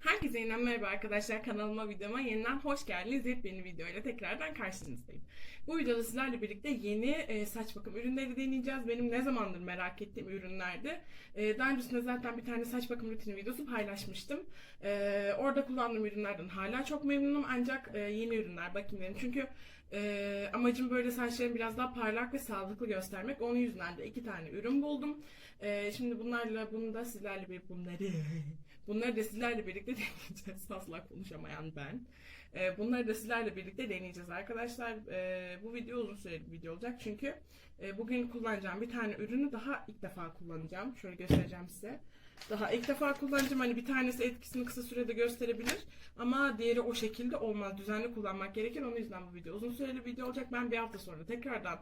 Herkese yeniden merhaba arkadaşlar. Kanalıma videoma yeniden hoş geldiniz. Yepyeni videoyla tekrardan karşınızdayım. Bu videoda sizlerle birlikte yeni e, saç bakım ürünleri deneyeceğiz. Benim ne zamandır merak ettiğim ürünlerdi. E, daha öncesinde zaten bir tane saç bakım rutini videosu paylaşmıştım. E, orada kullandığım ürünlerden hala çok memnunum. Ancak yeni ürünler bakayım dedim. Çünkü e, amacım böyle saçlarımı biraz daha parlak ve sağlıklı göstermek. Onun yüzünden de iki tane ürün buldum. E, şimdi bunlarla bunu da sizlerle bir bunları Bunları da sizlerle birlikte deneyeceğiz. Asla konuşamayan ben. Ee, bunları da sizlerle birlikte deneyeceğiz arkadaşlar. Ee, bu video uzun süreli bir video olacak çünkü e, bugün kullanacağım bir tane ürünü daha ilk defa kullanacağım. Şöyle göstereceğim size. Daha ilk defa kullanacağım. Hani bir tanesi etkisini kısa sürede gösterebilir ama diğeri o şekilde olmaz. Düzenli kullanmak gerekir. Onun yüzden bu video uzun süreli video olacak. Ben bir hafta sonra tekrardan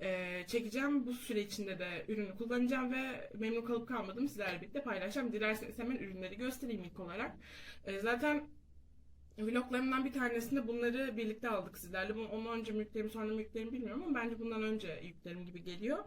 e, çekeceğim. Bu süre içinde de ürünü kullanacağım ve memnun kalıp kalmadım sizlerle birlikte paylaşacağım. Dilerseniz hemen ürünleri göstereyim ilk olarak. E, zaten vloglarımdan bir tanesinde bunları birlikte aldık sizlerle. Bunu ondan önce mi yüklerim sonra mı yüklerim bilmiyorum ama bence bundan önce yüklerim gibi geliyor.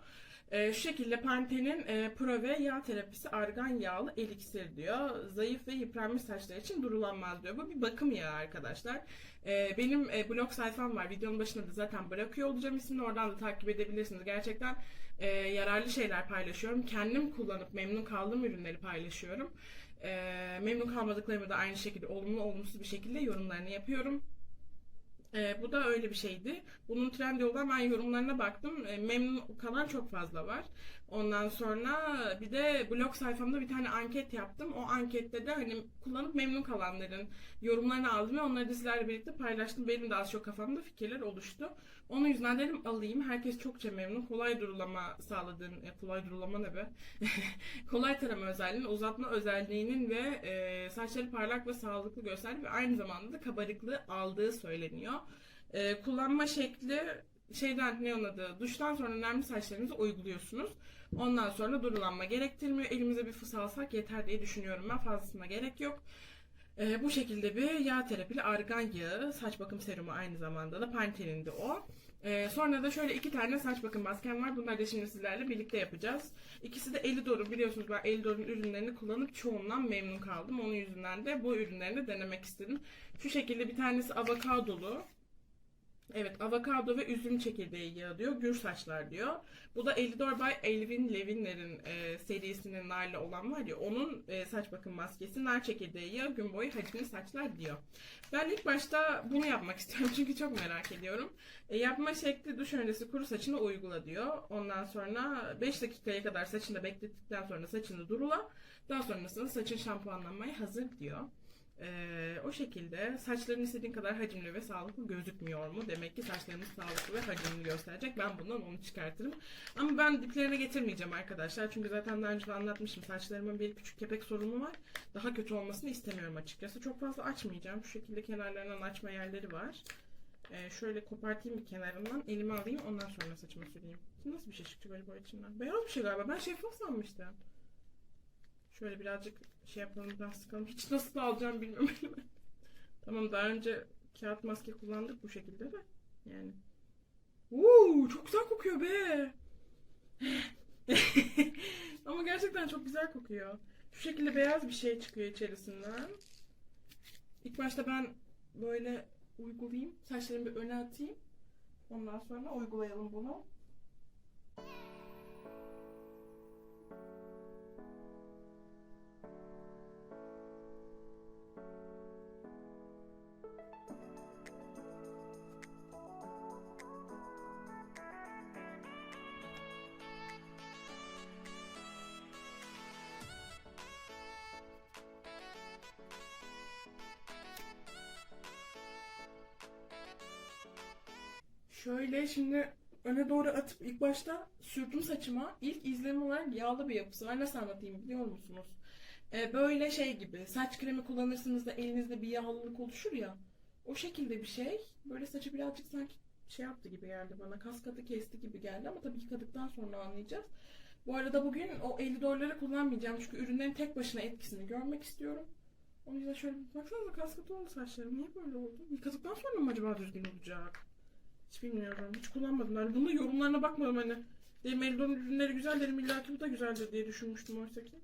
E, şu şekilde Pantene'in e, Pro ve yağ terapisi argan yağlı eliksir diyor. Zayıf ve yıpranmış saçlar için durulanmaz diyor. Bu bir bakım yağı arkadaşlar. E, benim e, blog sayfam var. Videonun başında da zaten bırakıyor olacağım ismini. Oradan da takip edebilirsiniz. Gerçekten e, yararlı şeyler paylaşıyorum. Kendim kullanıp memnun kaldığım ürünleri paylaşıyorum. E, memnun kalmadıklarımı da aynı şekilde olumlu olumsuz bir şekilde yorumlarını yapıyorum. E, bu da öyle bir şeydi. Bunun trend yoldan ben yorumlarına baktım. E, memnun kalan çok fazla var. Ondan sonra bir de blog sayfamda bir tane anket yaptım. O ankette de hani kullanıp memnun kalanların yorumlarını aldım ve onları da sizlerle birlikte paylaştım. Benim de az çok kafamda fikirler oluştu. Onun yüzünden dedim alayım. Herkes çokça memnun. Kolay durulama sağladığın, e, kolay durulama ne be? kolay tarama özelliğinin, uzatma özelliğinin ve e, saçları parlak ve sağlıklı gösterdiği ve aynı zamanda da kabarıklığı aldığı söyleniyor. E, kullanma şekli şeyden ne onun adı duştan sonra nemli saçlarınızı uyguluyorsunuz. Ondan sonra durulanma gerektirmiyor. Elimize bir fıs alsak yeter diye düşünüyorum ben. Fazlasına gerek yok. Ee, bu şekilde bir yağ terapili argan yağı, saç bakım serumu aynı zamanda da Pantene'in de o. Ee, sonra da şöyle iki tane saç bakım maskem var. Bunları da şimdi sizlerle birlikte yapacağız. İkisi de Elidor'un. Biliyorsunuz ben Elidor'un ürünlerini kullanıp çoğundan memnun kaldım. Onun yüzünden de bu ürünlerini denemek istedim. Şu şekilde bir tanesi avokadolu. Evet, avokado ve üzüm çekirdeği yağı diyor. Gür saçlar diyor. Bu da Elidor by Elvin Levinler'in e, serisinin narlı olan var ya onun e, saç bakım maskesi nar çekirdeği yağı gün boyu hacimli saçlar diyor. Ben ilk başta bunu yapmak istiyorum çünkü çok merak ediyorum. E, yapma şekli duş öncesi kuru saçını uygula diyor. Ondan sonra 5 dakikaya kadar saçını beklettikten sonra saçını durula. Daha sonrasında saçın şampuanlanmaya hazır diyor. Ee, o şekilde saçların istediğin kadar hacimli ve sağlıklı gözükmüyor mu? Demek ki saçlarımız sağlıklı ve hacimli gösterecek. Ben bundan onu çıkartırım. Ama ben diplerine getirmeyeceğim arkadaşlar. Çünkü zaten daha önce de anlatmıştım. Saçlarımın bir küçük kepek sorunu var. Daha kötü olmasını istemiyorum açıkçası. Çok fazla açmayacağım. Şu şekilde kenarlarından açma yerleri var. Ee, şöyle kopartayım bir kenarından. Elime alayım. Ondan sonra saçıma süreyim. Nasıl bir şey çıktı galiba içinden? Beyaz bir şey galiba. Ben şeffaf sanmıştım. Şöyle birazcık şey biraz sıkalım. Hiç nasıl alacağım bilmiyorum. tamam daha önce kağıt maske kullandık bu şekilde de. Yani. Uuu çok güzel kokuyor be. Ama gerçekten çok güzel kokuyor. Şu şekilde beyaz bir şey çıkıyor içerisinden. İlk başta ben böyle uygulayayım. Saçlarımı bir öne atayım. Ondan sonra uygulayalım bunu. Şöyle şimdi öne doğru atıp ilk başta sürdüm saçıma. İlk izlenim olarak yağlı bir yapısı var. Nasıl anlatayım biliyor musunuz? Ee, böyle şey gibi saç kremi kullanırsınız da elinizde bir yağlılık oluşur ya. O şekilde bir şey. Böyle saçı birazcık sanki şey yaptı gibi geldi bana. Kas katı kesti gibi geldi ama tabii yıkadıktan sonra anlayacağız. Bu arada bugün o 50 doları kullanmayacağım çünkü ürünlerin tek başına etkisini görmek istiyorum. O yüzden şöyle baksanıza kas katı oldu saçlarım. Niye böyle oldu? Yıkadıktan sonra mı acaba düzgün olacak? Hiç bilmiyorum. Hiç kullanmadım. Yani bunda yorumlarına bakmadım hani. Dedim Eldon'un ürünleri güzel dedim. İlla ki bu da güzeldir diye düşünmüştüm oysa ki.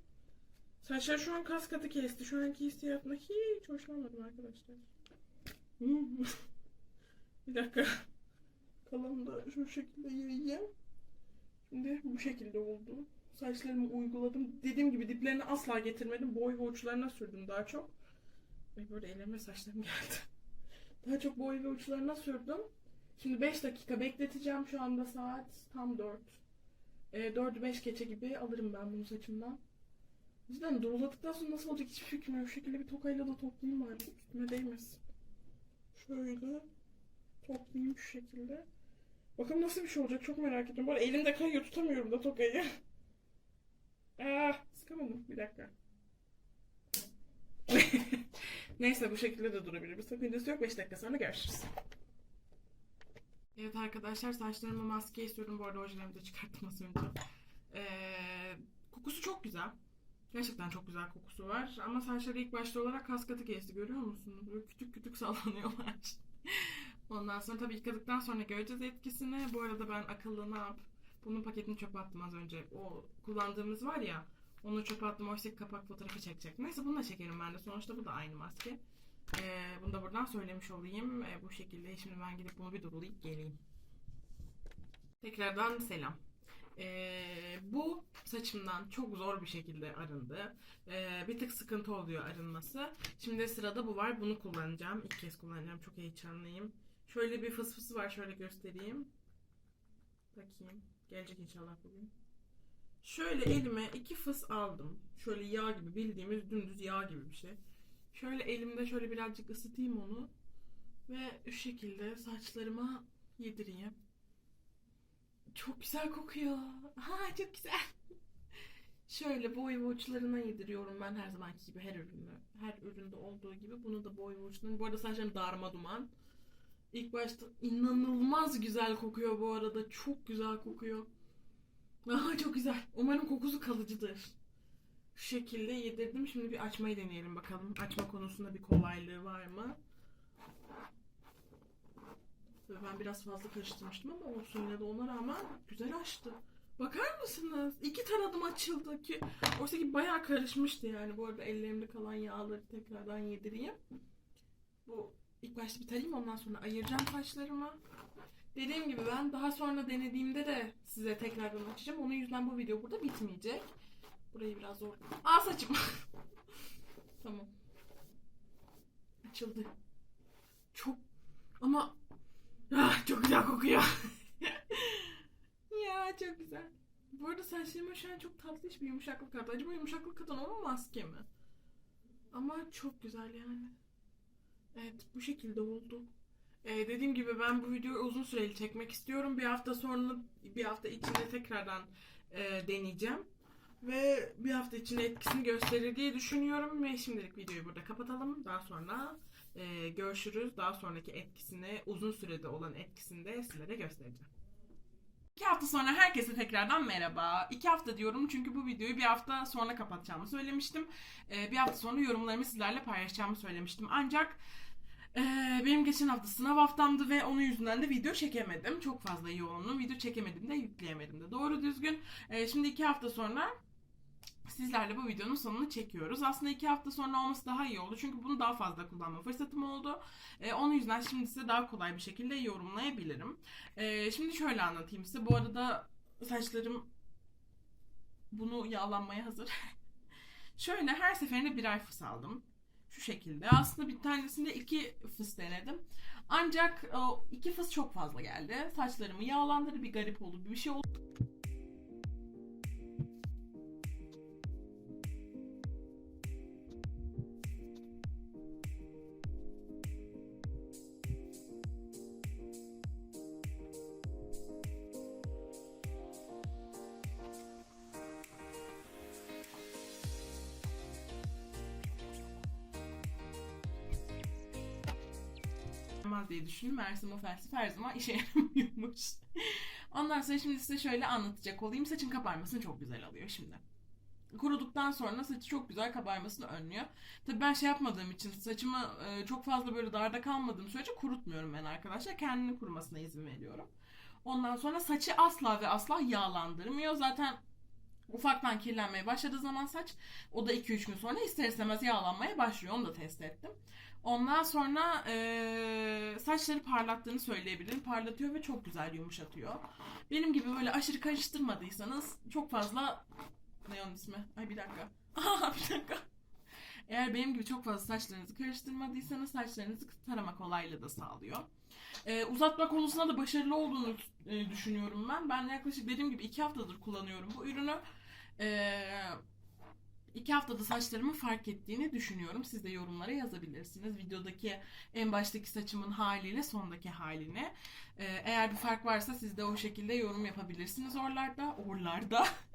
Saçlar şu an kas katı kesti. Şu anki hissiyatına hiç hoşlanmadım arkadaşlar. Bir dakika. Kalanı da şu şekilde yiyeceğim. Şimdi bu şekilde oldu. Saçlarımı uyguladım. Dediğim gibi diplerini asla getirmedim. Boy ve uçlarına sürdüm daha çok. Ay böyle ellerime saçlarım geldi. Daha çok boy ve uçlarına sürdüm. Şimdi 5 dakika bekleteceğim. Şu anda saat tam 4. E, 4'ü 5 geçe gibi alırım ben bunu saçımdan. Cidden duruladıktan sonra nasıl olacak hiçbir fikrim yok. Şu şekilde bir tokayla da toplayayım bari. Üstüme değmesin. Şöyle toplayayım şu şekilde. Bakalım nasıl bir şey olacak çok merak ediyorum. Bu arada elimde kayıyor tutamıyorum da tokayı. Ah, sıkamadım. Bir dakika. Neyse bu şekilde de durabilir. Bir sakıncası yok. 5 dakika sonra görüşürüz. Evet arkadaşlar saçlarıma maske istiyorum. Bu arada ojelerimi de çıkarttım az önce. Ee, kokusu çok güzel. Gerçekten çok güzel kokusu var. Ama saçları ilk başta olarak kas katı kesti. Görüyor musunuz? Böyle küçük küçük sallanıyorlar. Ondan sonra tabii yıkadıktan sonra göreceğiz etkisini. Bu arada ben akıllı ne yap? Bunun paketini çöpe attım az önce. O kullandığımız var ya. Onu çöpe attım. Oysa kapak fotoğrafı çekecek. Neyse bunu da çekerim ben de. Sonuçta bu da aynı maske. Ee, bunu da buradan söylemiş olayım. Ee, bu şekilde şimdi ben gidip bunu bir durulayıp geleyim. Tekrardan selam. Ee, bu saçımdan çok zor bir şekilde arındı. Ee, bir tık sıkıntı oluyor arınması. Şimdi sırada bu var. Bunu kullanacağım. İlk kez kullanacağım. Çok heyecanlıyım. Şöyle bir fısfısı var. Şöyle göstereyim. Bakayım. Gelecek inşallah bugün. Şöyle elime iki fıs aldım. Şöyle yağ gibi bildiğimiz dümdüz yağ gibi bir şey. Şöyle elimde şöyle birazcık ısıtayım onu. Ve şu şekilde saçlarıma yedireyim. Çok güzel kokuyor. Ha çok güzel. Şöyle boy uçlarına yediriyorum ben her zamanki gibi her ürünü. Her üründe olduğu gibi bunu da boy uçlarına. Bu arada saçlarım darma duman. İlk başta inanılmaz güzel kokuyor bu arada. Çok güzel kokuyor. Aha çok güzel. Umarım kokusu kalıcıdır. Şu şekilde yedirdim. Şimdi bir açmayı deneyelim bakalım. Açma konusunda bir kolaylığı var mı? Ben biraz fazla karıştırmıştım ama olsun yine de ona rağmen güzel açtı. Bakar mısınız? İki taradım açıldı ki. Oysa ki bayağı karışmıştı yani. Bu arada ellerimde kalan yağları tekrardan yedireyim. Bu ilk başta bir tarayayım ondan sonra ayıracağım saçlarımı. Dediğim gibi ben daha sonra denediğimde de size tekrardan açacağım. Onun yüzden bu video burada bitmeyecek. Burayı biraz zor. Aa saçım. tamam. Açıldı. Çok ama ah, çok güzel kokuyor. ya çok güzel. Bu arada saçlarıma şu an çok tatlış bir yumuşaklık kattı. Acaba yumuşaklık katan o mu maske mi? Ama çok güzel yani. Evet bu şekilde oldu. Ee, dediğim gibi ben bu videoyu uzun süreli çekmek istiyorum. Bir hafta sonra bir hafta içinde tekrardan e, deneyeceğim. Ve bir hafta içinde etkisini gösterir diye düşünüyorum. Ve şimdilik videoyu burada kapatalım. Daha sonra e, görüşürüz. Daha sonraki etkisini, uzun sürede olan etkisini de sizlere göstereceğim. İki hafta sonra herkese tekrardan merhaba. İki hafta diyorum çünkü bu videoyu bir hafta sonra kapatacağımı söylemiştim. Ee, bir hafta sonra yorumlarımı sizlerle paylaşacağımı söylemiştim. Ancak e, benim geçen hafta sınav haftamdı ve onun yüzünden de video çekemedim. Çok fazla yoğunluğum. Video çekemedim de yükleyemedim de. Doğru düzgün. Ee, şimdi iki hafta sonra sizlerle bu videonun sonunu çekiyoruz. Aslında iki hafta sonra olması daha iyi oldu. Çünkü bunu daha fazla kullanma fırsatım oldu. Ee, onun yüzden şimdi size daha kolay bir şekilde yorumlayabilirim. Ee, şimdi şöyle anlatayım size. Bu arada saçlarım bunu yağlanmaya hazır. şöyle her seferinde birer fıs aldım. Şu şekilde. Aslında bir tanesinde iki fıs denedim. Ancak o iki fıs çok fazla geldi. Saçlarımı yağlandırdı. Bir garip oldu. Bir şey oldu. Yaramaz diye düşündüm. Meğersem o felsefe her zaman işe yaramıyormuş. Ondan sonra şimdi size şöyle anlatacak olayım. Saçın kabarmasını çok güzel alıyor şimdi. Kuruduktan sonra saçı çok güzel kabarmasını önlüyor. Tabii ben şey yapmadığım için saçımı e, çok fazla böyle darda kalmadığım sürece kurutmuyorum ben arkadaşlar. Kendini kurumasına izin veriyorum. Ondan sonra saçı asla ve asla yağlandırmıyor. Zaten ufaktan kirlenmeye başladığı zaman saç o da 2-3 gün sonra ister istemez yağlanmaya başlıyor. Onu da test ettim. Ondan sonra eee, saçları parlattığını söyleyebilirim. Parlatıyor ve çok güzel yumuşatıyor. Benim gibi böyle aşırı karıştırmadıysanız çok fazla ne onun ismi? Ay bir dakika. Aa, bir dakika. Eğer benim gibi çok fazla saçlarınızı karıştırmadıysanız saçlarınızı tarama kolaylığı da sağlıyor. Ee, uzatma konusunda da başarılı olduğunu e, düşünüyorum ben. Ben yaklaşık dediğim gibi iki haftadır kullanıyorum bu ürünü. Ee, iki haftada saçlarımı fark ettiğini düşünüyorum. Siz de yorumlara yazabilirsiniz. Videodaki en baştaki saçımın haliyle sondaki halini. Ee, eğer bir fark varsa siz de o şekilde yorum yapabilirsiniz oralarda. Oralarda.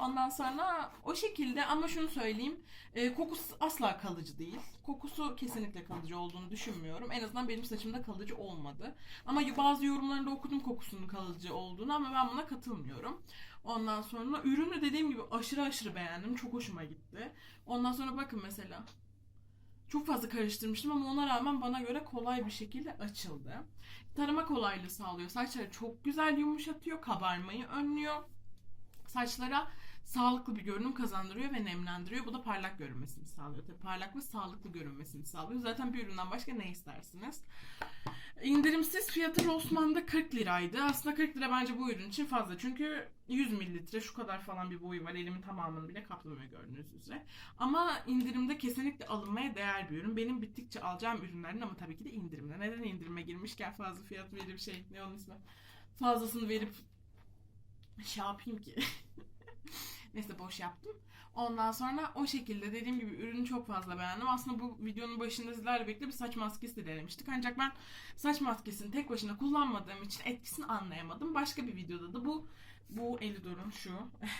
Ondan sonra o şekilde ama şunu söyleyeyim. e, kokusu asla kalıcı değil. Kokusu kesinlikle kalıcı olduğunu düşünmüyorum. En azından benim saçımda kalıcı olmadı. Ama bazı yorumlarında okudum kokusunun kalıcı olduğunu ama ben buna katılmıyorum. Ondan sonra ürünü dediğim gibi aşırı aşırı beğendim. Çok hoşuma gitti. Ondan sonra bakın mesela. Çok fazla karıştırmıştım ama ona rağmen bana göre kolay bir şekilde açıldı. Tarama kolaylığı sağlıyor. Saçları çok güzel yumuşatıyor. Kabarmayı önlüyor saçlara sağlıklı bir görünüm kazandırıyor ve nemlendiriyor. Bu da parlak görünmesini sağlıyor. Tabii parlak ve sağlıklı görünmesini sağlıyor. Zaten bir üründen başka ne istersiniz? İndirimsiz fiyatı Rossmann'da 40 liraydı. Aslında 40 lira bence bu ürün için fazla. Çünkü 100 mililitre şu kadar falan bir boyu var. Elimin tamamını bile kaplamıyor gördüğünüz üzere. Ama indirimde kesinlikle alınmaya değer bir ürün. Benim bittikçe alacağım ürünlerin ama tabii ki de indirimde. Neden indirime girmişken fazla fiyat verip şey ne onun ismi? Fazlasını verip şey yapayım ki. Neyse boş yaptım. Ondan sonra o şekilde dediğim gibi ürünü çok fazla beğendim. Aslında bu videonun başında sizlerle birlikte bir saç maskesi de denemiştik. Ancak ben saç maskesini tek başına kullanmadığım için etkisini anlayamadım. Başka bir videoda da bu bu Elidor'un şu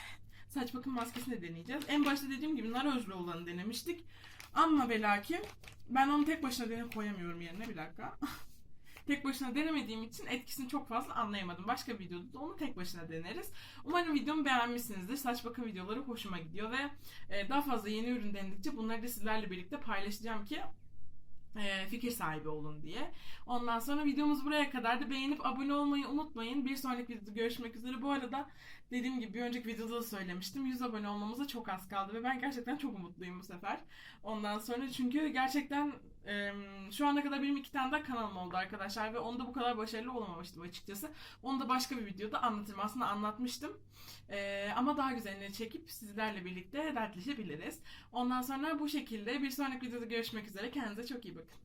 saç bakım maskesini de deneyeceğiz. En başta dediğim gibi nar özlü olanı denemiştik. Ama ve ben onu tek başına deneyip koyamıyorum yerine bir dakika. tek başına denemediğim için etkisini çok fazla anlayamadım. Başka bir videoda da onu tek başına deneriz. Umarım videomu beğenmişsinizdir. Saç bakım videoları hoşuma gidiyor ve e, daha fazla yeni ürün denedikçe bunları da sizlerle birlikte paylaşacağım ki e, fikir sahibi olun diye. Ondan sonra videomuz buraya kadar da beğenip abone olmayı unutmayın. Bir sonraki videoda görüşmek üzere. Bu arada dediğim gibi bir önceki videoda da söylemiştim. 100 abone olmamıza çok az kaldı ve ben gerçekten çok umutluyum bu sefer. Ondan sonra çünkü gerçekten e, şu ana kadar benim iki tane daha kanalım oldu arkadaşlar ve onda bu kadar başarılı olamamıştım açıkçası. Onu da başka bir videoda anlatırım. Aslında anlatmıştım. E, ama daha güzelini çekip sizlerle birlikte dertleşebiliriz. Ondan sonra bu şekilde bir sonraki videoda görüşmek üzere. Kendinize çok iyi bakın.